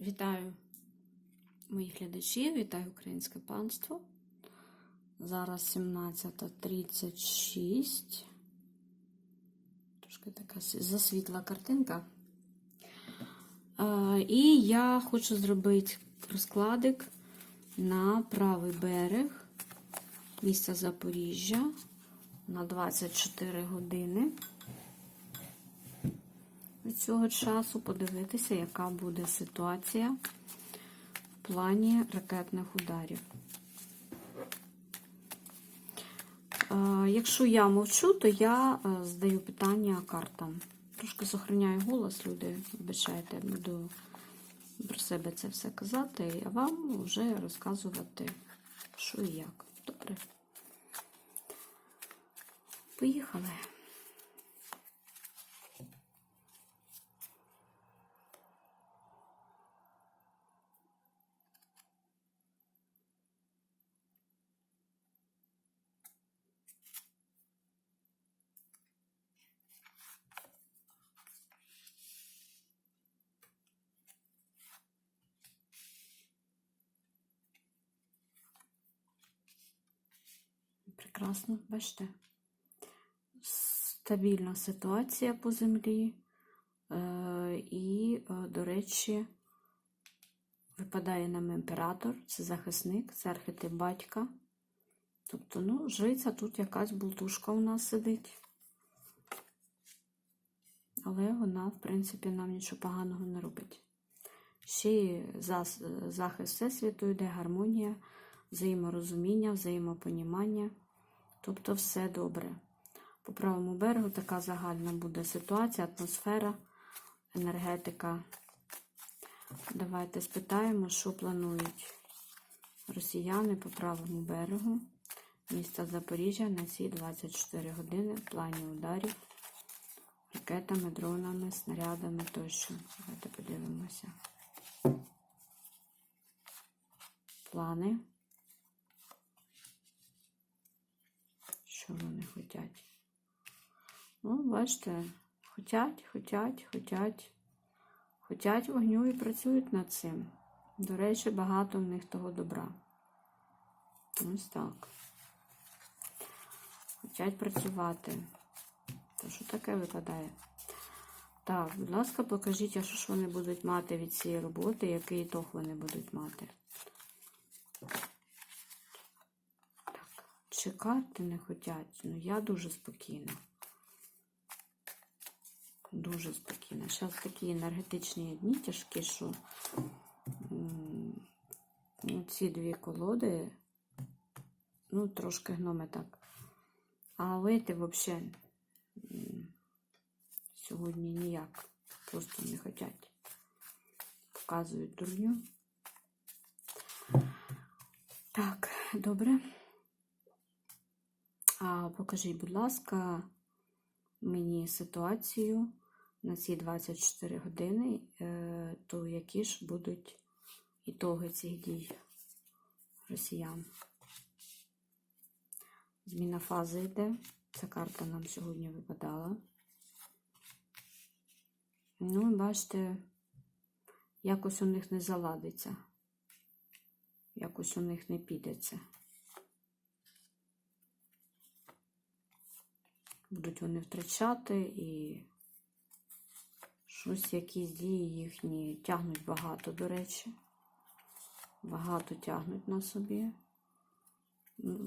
Вітаю моїх глядачів, вітаю українське панство. Зараз 17.36. Трошки така засвітла картинка. І я хочу зробити розкладик на правий берег міста Запоріжжя на 24 години. Цього часу подивитися, яка буде ситуація в плані ракетних ударів. Е, Якщо я мовчу, то я е, здаю питання картам. Трошки сохраняю голос, люди, вибачайте, буду про себе це все казати, а вам вже розказувати, що і як. Добре. Поїхали. Прекрасно, бачите. Стабільна ситуація по землі. Е, І, е, до речі, випадає нам імператор, це захисник, це архетип батька. Тобто, ну, жриця тут якась бултушка у нас сидить. Але вона, в принципі, нам нічого поганого не робить. Ще захист Всесвіту йде, гармонія, взаєморозуміння, взаємопонімання. Тобто все добре. По правому берегу така загальна буде ситуація, атмосфера, енергетика. Давайте спитаємо, що планують росіяни по правому берегу міста Запоріжжя на ці 24 години в плані ударів ракетами, дронами, снарядами тощо. Давайте подивимося. Плани. Що вони хочуть? Ну, бачите, хотять, хотять, хотять, хотять вогню і працюють над цим. До речі, багато в них того добра. Ось так. Хотять працювати. То що таке випадає? Так, будь ласка, покажіть, а що ж вони будуть мати від цієї роботи, який ітог вони будуть мати. Так, чекати не хотять. Ну, я дуже спокійна. Дуже спокійна. Зараз такі енергетичні дні тяжкі, що ну, ці дві колоди, ну, трошки гноми так. А вийти взагалі сьогодні ніяк. Просто не хочуть. Показують дурню. Так, добре. А покажіть, будь ласка, мені ситуацію на ці 24 години, е, то які ж будуть ітоги цих дій росіян. Зміна фази йде. Ця карта нам сьогодні випадала. Ну, і бачите, якось у них не заладиться. Якось у них не підеться. Будуть вони втрачати і щось, якісь дії їхні тягнуть багато, до речі. Багато тягнуть на собі.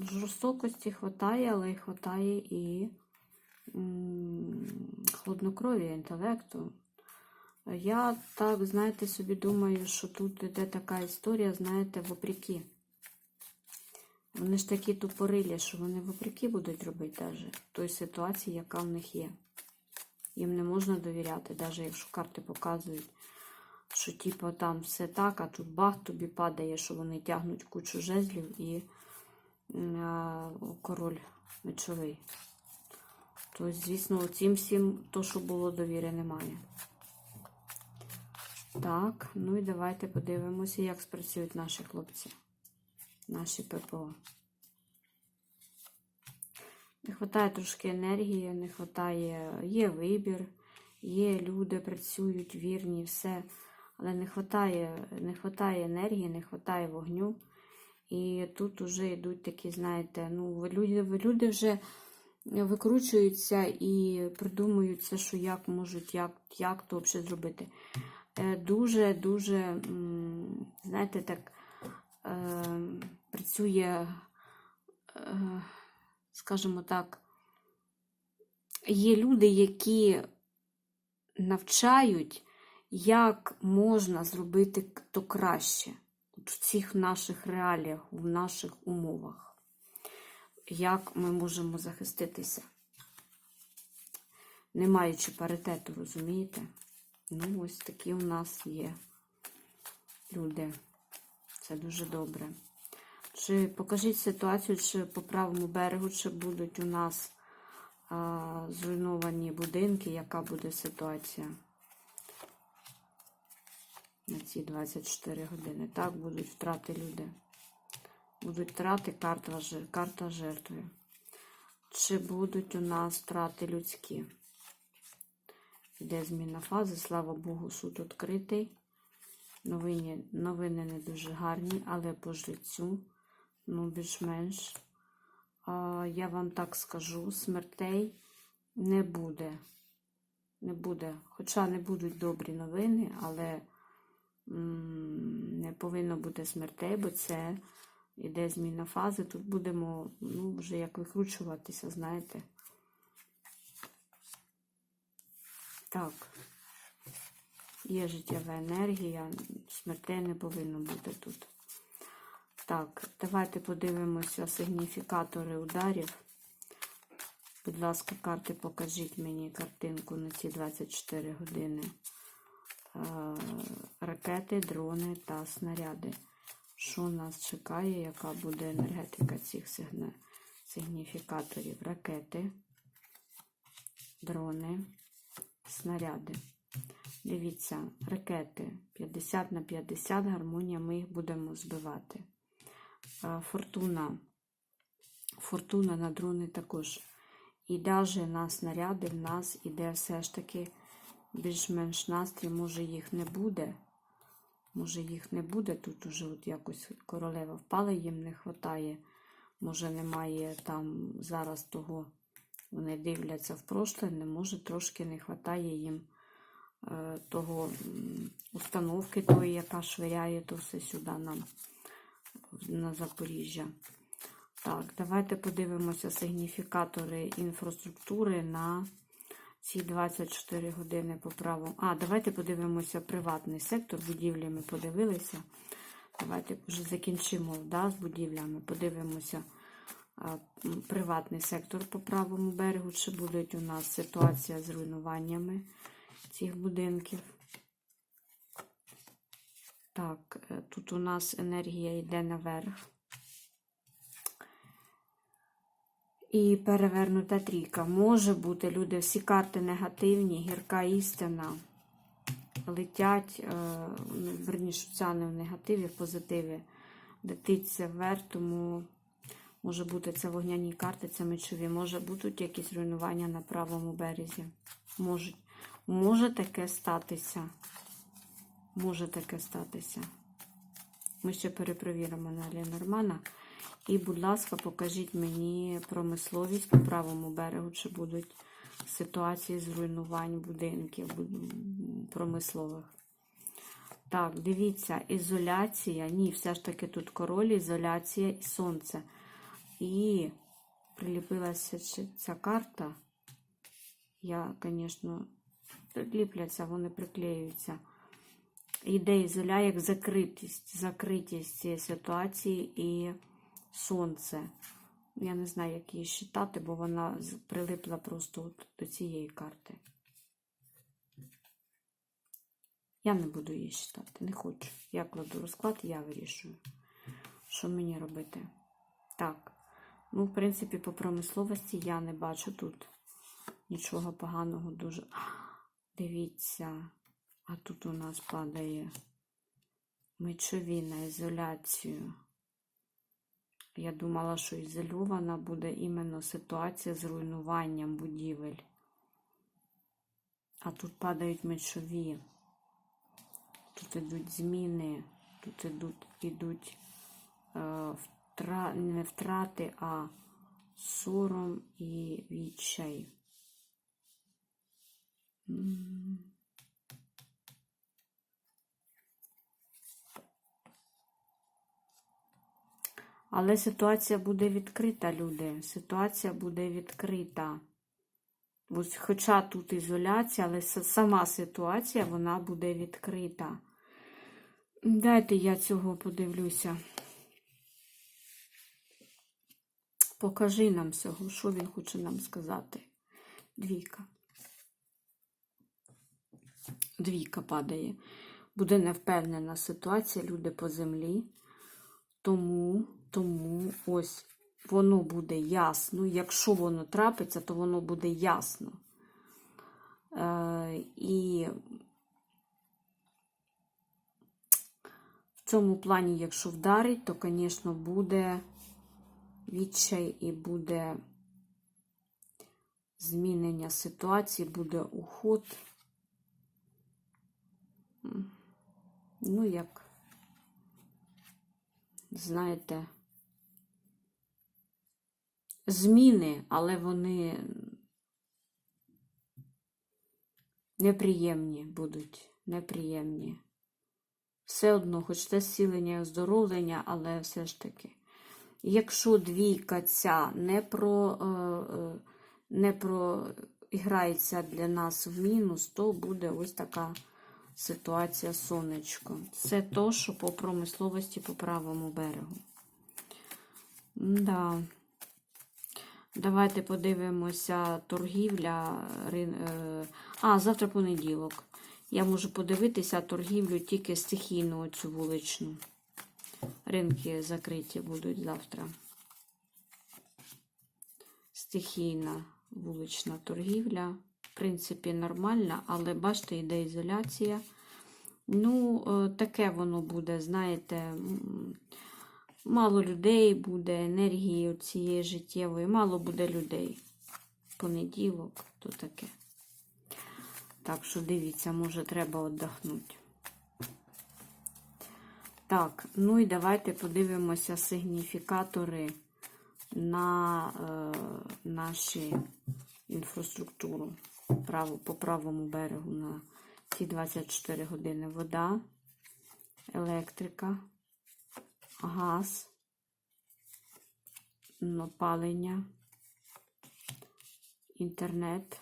Жорстокості хватає, але й хватає і хладнокров'я, інтелекту. Я так, знаєте, собі думаю, що тут іде така історія, знаєте, вопреки. Вони ж такі тупорилі, що вони вопреки будуть робити навіть той ситуації, яка в них є. Їм не можна довіряти, навіть якщо карти показують, що типу, там все так, а тут бах тобі падає, що вони тягнуть кучу жезлів і а, король мечовий. Тобто, звісно, цим всім то, що було довіри, немає. Так, ну і давайте подивимося, як спрацюють наші хлопці, наші ППО. Не вистачає трошки енергії, не вистачає, є вибір, є люди, працюють, вірні, все. але не хватає, не хватає енергії, не хватає вогню. І тут вже йдуть такі, знаєте, ну, люди, люди вже викручуються і придумують все, що як можуть, як, як то взагалі зробити. Е, Дуже, дуже, знаєте, так працює, е, скажімо так, є люди, які навчають, як можна зробити то краще в цих наших реаліях, в наших умовах. Як ми можемо захиститися, не маючи паритету, розумієте? Ну, ось такі у нас є люди. Це дуже добре. Чи покажіть ситуацію, чи по правому берегу, чи будуть у нас а, зруйновані будинки, яка буде ситуація на ці 24 години. Так, будуть втрати люди. Будуть втрати карта, карта жертви. Чи будуть у нас втрати людські? Йде зміна фази, слава Богу, суд відкритий. Новини, новини не дуже гарні, але по життю, ну, більш-менш. Я вам так скажу, смертей не буде. Не буде. Хоча не будуть добрі новини, але не повинно бути смертей, бо це іде зміна фази. Тут будемо ну, вже як викручуватися, знаєте. Так. Є життєва енергія, смертей не повинно бути тут. Так, давайте подивимося сигніфікатори ударів. Будь ласка, карти, покажіть мені картинку на ці 24 години. Е, Ракети, дрони та снаряди. Що нас чекає, яка буде енергетика цих сигніфікаторів? Ракети, дрони, снаряди. Дивіться, ракети 50 на 50, гармонія, ми їх будемо збивати. Е, Фортуна. Фортуна на дрони також. І навіть на снаряди в нас іде все ж таки більш-менш настрій, може їх не буде. Може їх не буде. Тут уже от якось королева впала, їм не вистачає. Може немає там зараз того, вони дивляться в прошле, не може, трошки не вистачає їм того установки тої, яка швиряє то все сюди нам на Запоріжжя. Так, давайте подивимося сигніфікатори інфраструктури на ці 24 години по правому. А, давайте подивимося приватний сектор. Будівлі ми подивилися. Давайте вже закінчимо да, з будівлями. Подивимося а, приватний сектор по правому берегу. Чи буде у нас ситуація з руйнуваннями цих будинків? Так, е, тут у нас енергія йде наверх. І перевернута трійка. Може бути, люди, всі карти негативні, гірка істина. Летять, е, ну, верніше, ця не в негативі, в позитиві. Летиться вверх, тому може бути це вогняні карти, це мечові. Може будуть якісь руйнування на правому березі. Можуть. Може таке статися. Може таке статися. Ми ще перепровіримо на Ленормана. І, будь ласка, покажіть мені промисловість по правому берегу, чи будуть ситуації з руйнувань будинків промислових. Так, дивіться, ізоляція. Ні, все ж таки тут король, ізоляція і сонце. І приліпилася ця карта. Я, звісно, ліпляться, вони приклеюються. Йде ізоля як закритість, закритість цієї ситуації і сонце. Я не знаю, як її считати, бо вона прилипла просто от до цієї карти. Я не буду її считати, не хочу. Я кладу розклад, я вирішую, що мені робити. Так. Ну, в принципі, по промисловості я не бачу тут нічого поганого дуже. Дивіться, а тут у нас падає мечові на ізоляцію. Я думала, що ізольована буде іменно ситуація з руйнуванням будівель. А тут падають мечові. Тут ідуть зміни, тут ідуть, ідуть е, втра, не втрати, а сором і відчай. Але ситуація буде відкрита, люди. Ситуація буде відкрита. Ось, хоча тут ізоляція, але сама ситуація вона буде відкрита. Дайте я цього подивлюся. Покажи нам цього, що він хоче нам сказати. Двійка. Двійка падає. Буде невпевнена ситуація, люди по землі. Тому, тому ось воно буде ясно. Якщо воно трапиться, то воно буде ясно. Е, і в цьому плані, якщо вдарить, то, звісно, буде відчай і буде змінення ситуації, буде уход. Ну, як, знаєте, зміни, але вони неприємні будуть, неприємні. Все одно, хоч це зцілення і оздоровлення, але все ж таки. Якщо двійка ця не про, е, е, не про грається для нас в мінус, то буде ось така ситуація сонечко. Це то, що по промисловості по правому берегу. Да. Давайте подивимося торгівля. е, А, завтра понеділок. Я можу подивитися торгівлю тільки стихійну цю вуличну. Ринки закриті будуть завтра. Стихійна вулична торгівля. Принципі, нормальна, але бачите, йде ізоляція. Ну, е, таке воно буде, знаєте, мало людей буде, енергії цієї життєвої, мало буде людей. Понеділок, то таке. Так що дивіться, може треба віддохнути. Так, ну і давайте подивимося сигніфікатори на е, наші інфраструктуру по правому берегу на ті 24 години. Вода, електрика, газ, опалення, інтернет,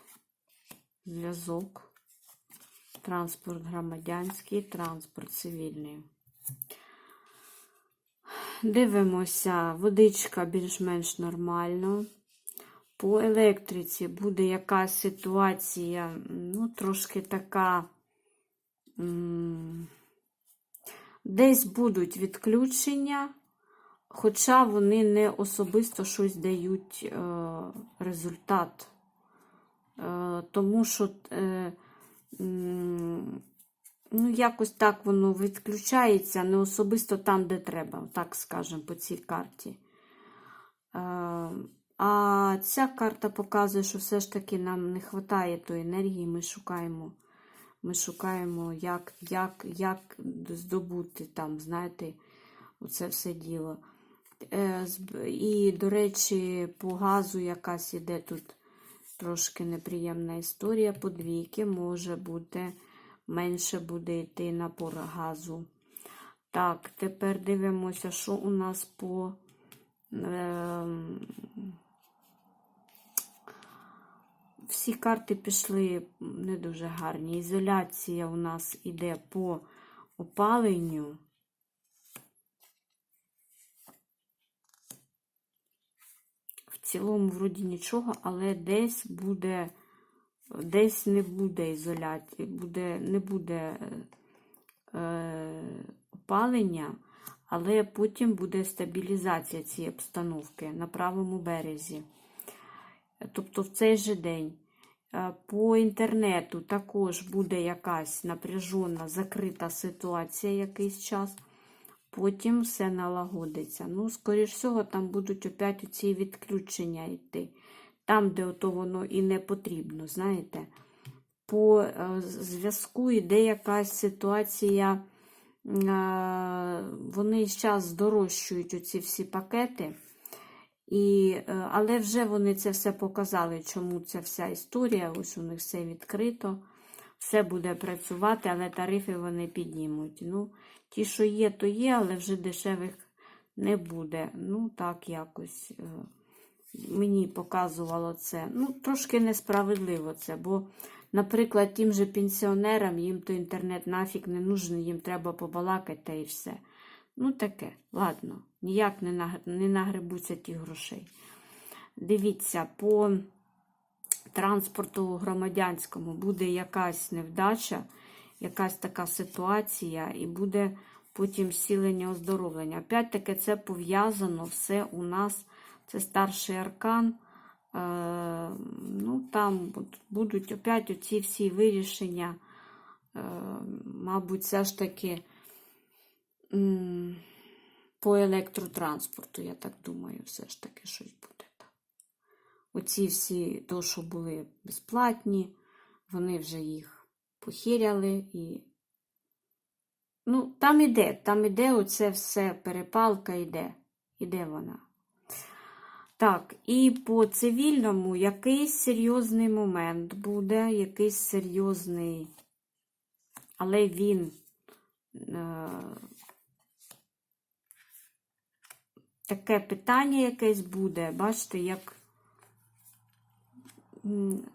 зв'язок, транспорт громадянський, транспорт цивільний. Дивимося, водичка більш-менш нормально. По електриці буде якась ситуація, ну, трошки така. Десь будуть відключення, хоча вони не особисто щось дають е, результат. Е, тому що е, ну, якось так воно відключається, не особисто там, де треба, так скажемо, по цій карті. Е, ця карта показує, що все ж таки нам не вистачає тої енергії, ми шукаємо. Ми шукаємо, як, як, як здобути там, знаєте, оце все діло. Е, І, до речі, по газу якась іде тут трошки неприємна історія. По двійки може бути, менше буде йти напор газу. Так, тепер дивимося, що у нас по. ем, всі карти пішли не дуже гарні. Ізоляція у нас іде по опаленню. В цілому, вроді нічого, але десь буде, десь не буде ізоляції, буде, не буде е, опалення, але потім буде стабілізація цієї обстановки на правому березі. Тобто в цей же день. Е, По інтернету також буде якась напряжена, закрита ситуація якийсь час. Потім все налагодиться. Ну, скоріш всього, там будуть опять оці відключення йти. Там, де ото воно і не потрібно, знаєте. по е, зв'язку йде якась ситуація. е, Вони зараз здорожчують оці всі пакети. І, е, але вже вони це все показали, чому ця вся історія. Ось у них все відкрито, все буде працювати, але тарифи вони піднімуть. Ну, ті, що є, то є, але вже дешевих не буде. Ну, так якось. е, Мені показувало це. Ну, трошки несправедливо це, бо, наприклад, тим же пенсіонерам їм то інтернет нафіг не нужен, їм треба побалакати та і все. Ну, таке, ладно, ніяк не, нагребуться ті грошей. Дивіться, по транспорту громадянському буде якась невдача, якась така ситуація, і буде потім сілення оздоровлення. Опять-таки, це пов'язано все у нас, це старший аркан. Е, ну, там будуть опять оці всі вирішення, е, мабуть, все ж таки по електротранспорту, я так думаю, все ж таки щось буде. Оці всі, то, що були безплатні, вони вже їх похиряли і. Ну, там іде, там іде оце все, перепалка йде. Іде вона. Так, і по цивільному якийсь серйозний момент буде, якийсь серйозний, але він е, таке питання якесь буде, бачите, як.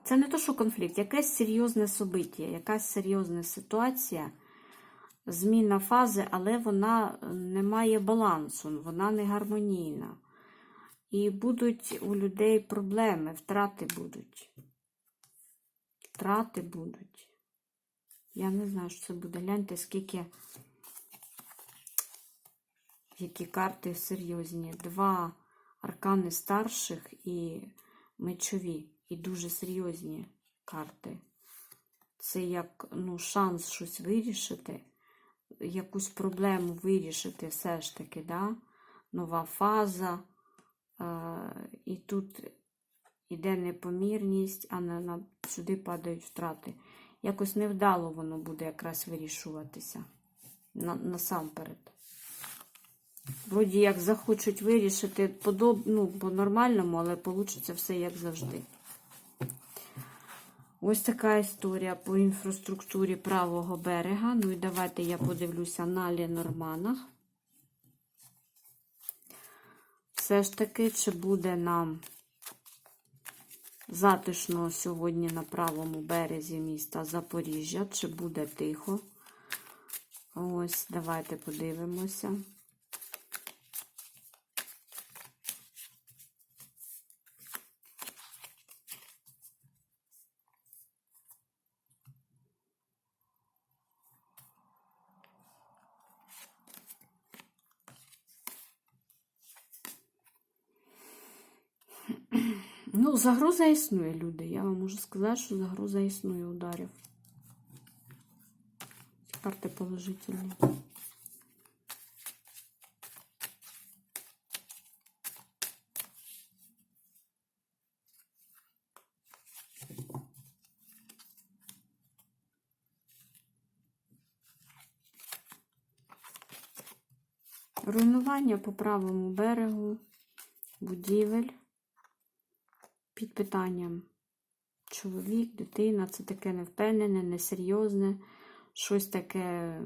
Це не то, що конфлікт, якесь серйозне собиття, якась серйозна ситуація, зміна фази, але вона не має балансу, вона не гармонійна. І будуть у людей проблеми, втрати будуть. Втрати будуть. Я не знаю, що це буде. Гляньте, скільки які карти серйозні. Два аркани старших і мечові. І дуже серйозні карти. Це як ну, шанс щось вирішити, якусь проблему вирішити все ж таки, да? нова фаза. Е, і тут іде непомірність, а на, на, сюди падають втрати. Якось невдало воно буде якраз вирішуватися на, насамперед. Вроді як захочуть вирішити подоб, ну, по-нормальному, але вийде все як завжди. Ось така історія по інфраструктурі правого берега. Ну і давайте я подивлюся на Ленорманах. Все ж таки, чи буде нам затишно сьогодні на правому березі міста Запоріжжя, чи буде тихо? Ось, давайте подивимося. Ну, загроза існує, люди. Я вам можу сказати, що загроза існує ударів. Карти положительні. Руйнування по правому берегу, будівель під питанням. Чоловік, дитина, це таке невпевнене, несерйозне, щось таке.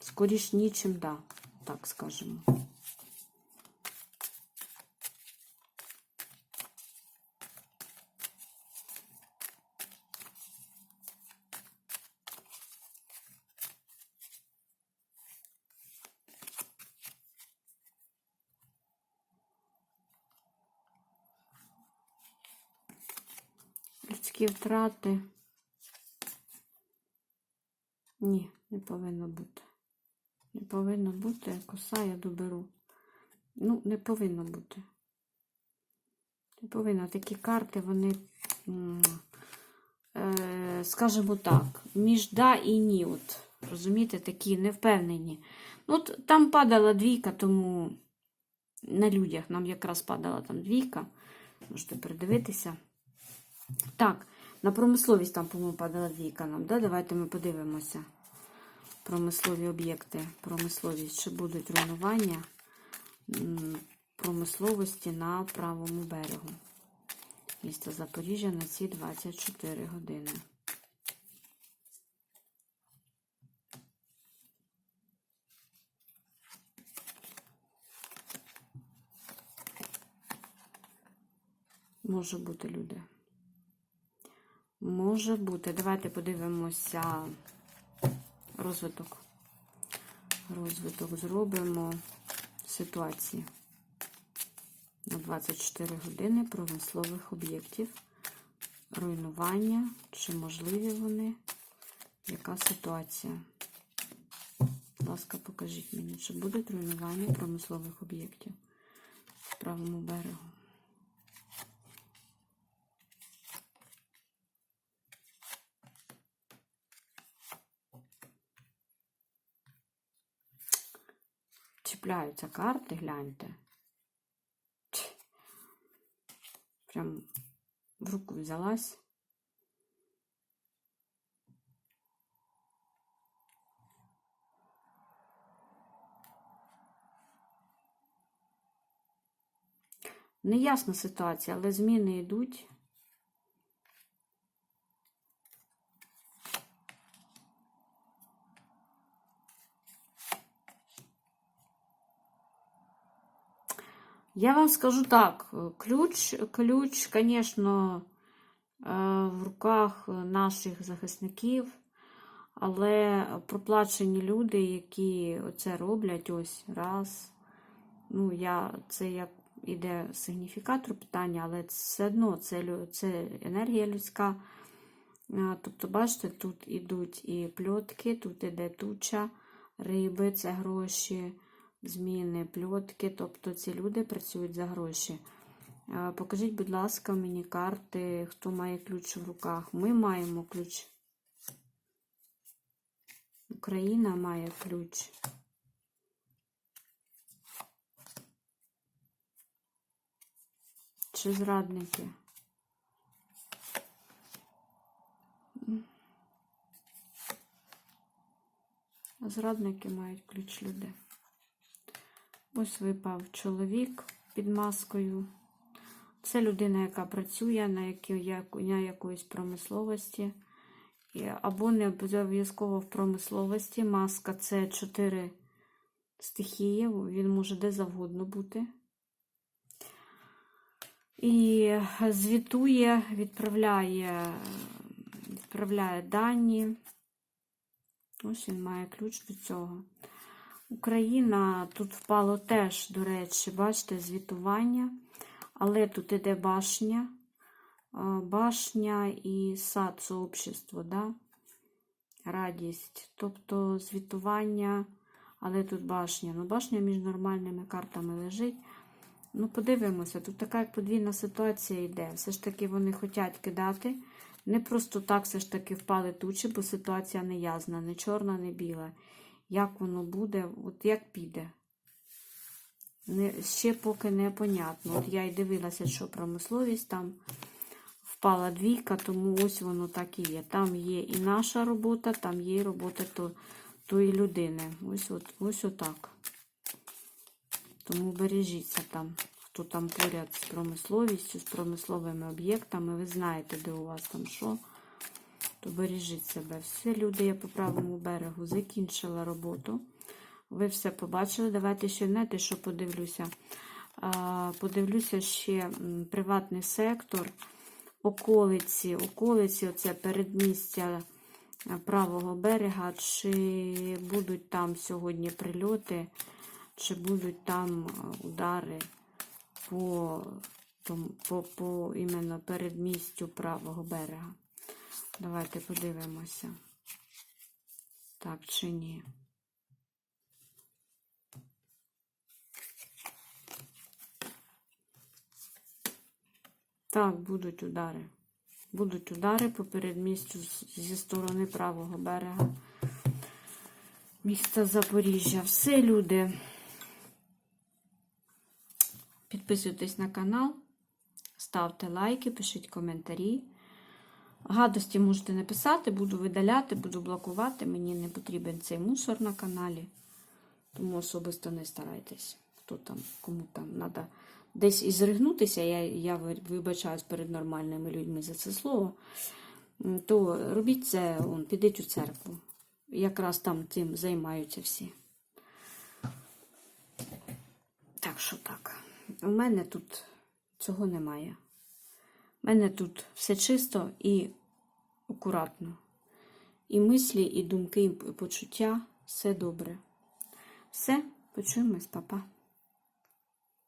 Скоріш нічим, да, так скажемо. Людські втрати. Ні, не повинно бути. Не повинно бути. Коса я доберу. Ну, не повинно бути. Не повинно. Такі карти, вони, е, скажімо так, між да і ні. От, розумієте, такі невпевнені. Ну, от там падала двійка, тому на людях нам якраз падала там двійка. Можете передивитися. Так, на промисловість там, по-моєму, падала двійка нам. Да? Давайте ми подивимося. Промислові об'єкти, промисловість, чи будуть руйнування промисловості на правому берегу. Місто Запоріжжя на ці 24 години. Може бути люди. Може бути. Давайте подивимося розвиток. Розвиток зробимо ситуації на 24 години промислових об'єктів. Руйнування, чи можливі вони? Яка ситуація? Будь ласка, покажіть мені, чи будуть руйнування промислових об'єктів в правому берегу? Чіпляються карти, гляньте. Прям в руку взялась. Неясна ситуація, але зміни йдуть. Я вам скажу так, ключ, ключ, звісно, в руках наших захисників, але проплачені люди, які це роблять, ось раз. Ну, я, це як іде сигніфікатор питання, але все одно це, це енергія людська. Тобто, бачите, тут ідуть і пльотки, тут іде туча, риби, це гроші, зміни, пльотки. Тобто ці люди працюють за гроші. Покажіть, будь ласка, мені карти, хто має ключ в руках. Ми маємо ключ. Україна має ключ. Чи зрадники? Зрадники мають ключ люди. Ось випав чоловік під маскою. Це людина, яка працює на, які, як- на якоїсь промисловості. Або не обов'язково в промисловості. Маска це чотири стихії, він може де завгодно бути. І звітує, відправляє, відправляє дані. Ось він має ключ до цього. Україна тут впало теж, до речі, бачите, звітування, але тут іде башня, башня і сад сообщество, да? радість. Тобто звітування, але тут башня. Ну, башня між нормальними картами лежить. Ну, подивимося, тут така подвійна ситуація йде. Все ж таки вони хочуть кидати. Не просто так все ж таки впали тучі, бо ситуація не ясна, не чорна, не біла. Як воно буде, от як піде. Не, ще поки не понятно. От я й дивилася, що промисловість там впала двійка, тому ось воно так і є. Там є і наша робота, там є і робота то, тої людини. Ось, от, ось отак. Тому бережіться там, хто там поряд з промисловістю, з промисловими об'єктами. Ви знаєте, де у вас там що. Бережіть себе. Всі люди, я по правому берегу закінчила роботу. Ви все побачили. Давайте ще знаєте, що подивлюся. Подивлюся ще приватний сектор, околиці, околиці, оце передмістя е, правого берега, чи будуть там сьогодні прильоти, чи будуть там е, удари по, по, по іменно передмістю правого берега. Давайте подивимося. Так чи ні. Так, будуть удари. Будуть удари по передмістю зі сторони правого берега міста Запоріжжя. Все, люди. Підписуйтесь на канал, ставте лайки, пишіть коментарі. Гадості можете написати, буду видаляти, буду блокувати. Мені не потрібен цей мусор на каналі. Тому особисто не старайтесь. Хто там, кому там треба десь і зригнутися, я, я вибачаюсь перед нормальними людьми за це слово, то робіть це, он, підіть у церкву. Якраз там цим займаються всі. Так що так. У мене тут цього немає. У мене тут все чисто і акуратно. І мислі, і думки, і почуття все добре. Все, почуємось, папа.